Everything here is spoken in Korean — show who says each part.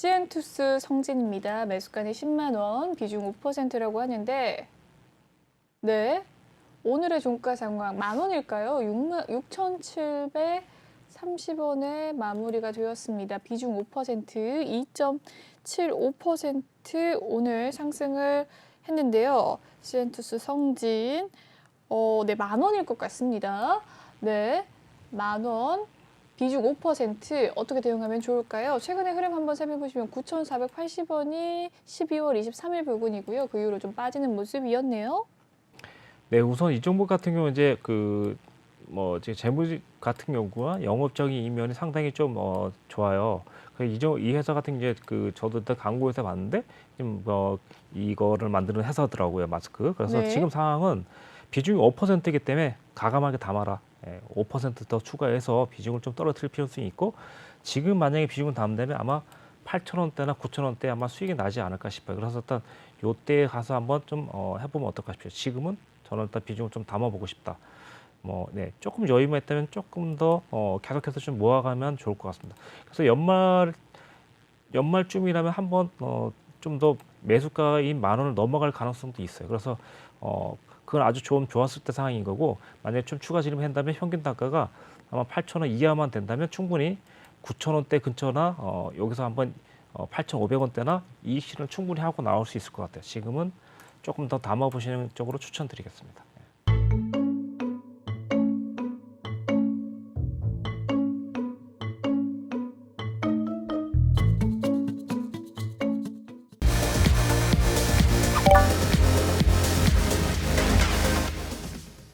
Speaker 1: 시엔투스 성진입니다. 매수가는 10만 원, 비중 5%라고 하는데 네. 오늘의 종가 상황 만 원일까요? 6만 6,730원에 마무리가 되었습니다. 비중 5%, 2.75% 오늘 상승을 했는데요. 시엔투스 성진 어, 네, 만 원일 것 같습니다. 네. 만 원. 비중 5% 어떻게 대응하면 좋을까요? 최근의 흐름 한번 살펴보시면 9,480원이 12월 23일 부근이고요. 그 이후로 좀 빠지는 모습이었네요.
Speaker 2: 네, 우선 이 종목 같은 경우 이제 그뭐 이제 재무 같은 경우가 영업적인 이면이 상당히 좀 어, 좋아요. 그이 이 회사 같은 게 이제 그 저도 일단 광고에서 봤는데 지금 뭐 이거를 만드는 회사더라고요 마스크. 그래서
Speaker 1: 네.
Speaker 2: 지금 상황은 비중이 5%이기 때문에 가감하게 담아라. 예, 5%더 추가해서 비중을 좀 떨어뜨릴 필요성이 있고 지금 만약에 비중을 담으면 아마 8,000원대나 9,000원대 아마 수익이 나지 않을까 싶어요. 그래서 일단 요때에 가서 한번 좀 어, 해보면 어떨까 싶어요. 지금은 저는 일단 비중을 좀 담아보고 싶다. 뭐, 네, 조금 여유만 있다면 조금 더 어, 계속해서 좀 모아가면 좋을 것 같습니다. 그래서 연말 연말쯤이라면 한번 어, 좀 더 매수가인 만 원을 넘어갈 가능성도 있어요. 그래서 어, 그건 아주 좋은 좋았을 때 상황인 거고 만약에 좀 추가 지름을 한다면 평균 단가가 아마 8,000원 이하만 된다면 충분히 9,000원대 근처나 어, 여기서 한번 어, 8,500원대나 이익 실현 충분히 하고 나올 수 있을 것 같아요. 지금은 조금 더 담아 보시는 쪽으로 추천드리겠습니다.